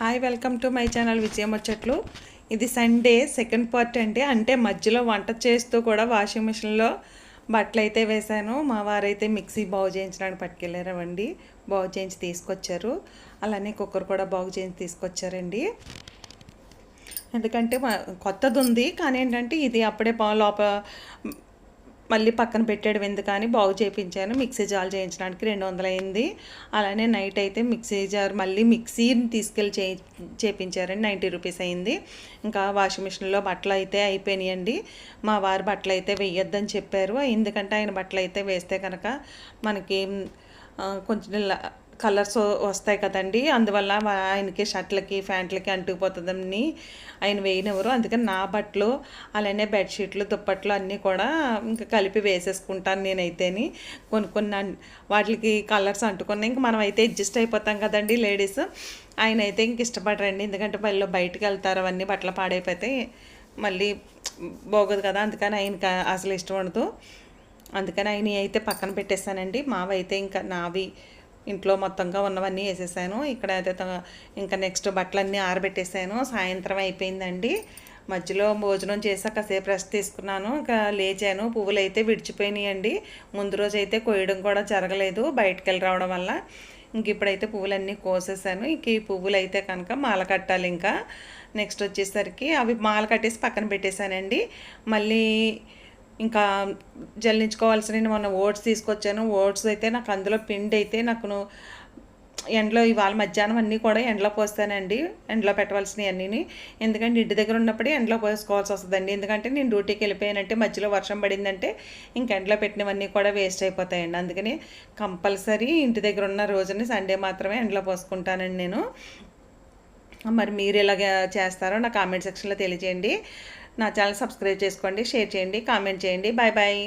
Hi welcome to my channel విజయం వచ్చట్లు ఇది సండే సెకండ్ పార్ట్ అండి అంటే మధ్యలో వంట చేస్తూ కూడా వాషింగ్ మిషన్లో బట్టలు అయితే వేశాను. మా వారైతే మిక్సీ బాగు చేయించడానికి పట్టుకెళ్ళారండి. బాగు చేయించి తీసుకొచ్చారు. అలానే కుక్కర్ కూడా బాగు చేయించి తీసుకొచ్చారండి. ఎందుకంటే కొత్తది ఉంది. కానీ ఏంటంటే ఇది అప్పుడే బా- లోపల మళ్ళీ పక్కన పెట్టాడు ఎందుకని బాగు చేయించాను మిక్సీ జార్ చేయించడానికి రెండు వందలు అయింది అలానే నైట్ అయితే మిక్సీ జార్ మళ్ళీ మిక్సీని తీసుకెళ్ళి చే చేయించారండి నైంటీ రూపీస్ అయింది. ఇంకా వాషింగ్ మిషన్లో బట్టలు అయితే అయిపోయినాయండి. మా వారి బట్టలు అయితే వేయొద్దని చెప్పారు. ఎందుకంటే ఆయన బట్టలు అయితే వేస్తే కనుక మనకి కొంచెం కలర్స్ వస్తాయి కదండి. అందువల్ల ఆయనకి షర్ట్లకి ప్యాంట్లకి అంటుకుపోతుందని ఆయన వేయనివ్వరు. అందుకని నా బట్టలు అలానే బెడ్షీట్లు దుప్పట్లు అన్నీ కూడా ఇంకా కలిపి వేసేసుకుంటాను నేనైతేని. కొన్ని కొన్ని వాటికి కలర్స్ అంటుకున్నాయి ఇంక మనం అయితే అడ్జస్ట్ అయిపోతాం కదండి లేడీస్. ఆయన అయితే ఇంక ఇష్టపడరండి. ఎందుకంటే వాళ్ళు బయటకు వెళ్తారు అవన్నీ బట్టలు పాడైపోతే మళ్ళీ బాగోదు కదా. అందుకని ఆయనకి అసలు ఇష్టం ఉండదు. అందుకని ఆయన అయితే పక్కన పెట్టేస్తానండి. మావైతే ఇంకా నావి ఇంట్లో మొత్తంగా ఉన్నవన్నీ వేసేసాను. ఇక్కడ అయితే త- ఇంకా నెక్స్ట్ బట్టలన్నీ ఆరబెట్టేసాను. సాయంత్రం అయిపోయిందండి. మధ్యలో భోజనం చేసి కాసేపు రెస్ట్ తీసుకున్నాను. ఇంకా లేచాను. పువ్వులు అయితే విడిచిపోయినాయండి. ముందు రోజు అయితే కోయడం కూడా జరగలేదు. బయటకు వెళ్ళి రావడం వల్ల ఇంక ఇప్పుడైతే పువ్వులన్నీ కోసేసాను. ఇంక ఈ పువ్వులు అయితే కనుక మాల కట్టాలి ఇంకా. నెక్స్ట్ వచ్చేసరికి అవి మాల కట్టేసి పక్కన పెట్టేశానండి. మళ్ళీ ఇంకా జల్లించుకోవాల్సిన మొన్న ఓట్స్ తీసుకొచ్చాను. ఓట్స్ అయితే నాకు అందులో పిండి అయితే నాకు ఎండలో ఇవాళ మధ్యాహ్నం అన్నీ కూడా ఎండలో పోస్తానండి. ఎండలో పెట్టవలసినవన్నీ ఎందుకంటే ఇంటి దగ్గర ఉన్నప్పుడే ఎండలో పోసుకోవాల్సి వస్తుందండి. ఎందుకంటే నేను డ్యూటీకి వెళ్ళిపోయానంటే మధ్యలో వర్షం పడిందంటే ఇంక ఎండలో పెట్టినవన్నీ కూడా వేస్ట్ అయిపోతాయండి. అందుకని కంపల్సరీ ఇంటి దగ్గర ఉన్న రోజుని సండే మాత్రమే ఎండలో పోసుకుంటానండి నేను. మరి మీరు ఎలాగ చేస్తారో నా కామెంట్ సెక్షన్లో తెలియజేయండి. నా ఛానల్ సబ్స్క్రైబ్ చేసుకోండి షేర్ చేయండి కామెంట్ చేయండి. Bye bye.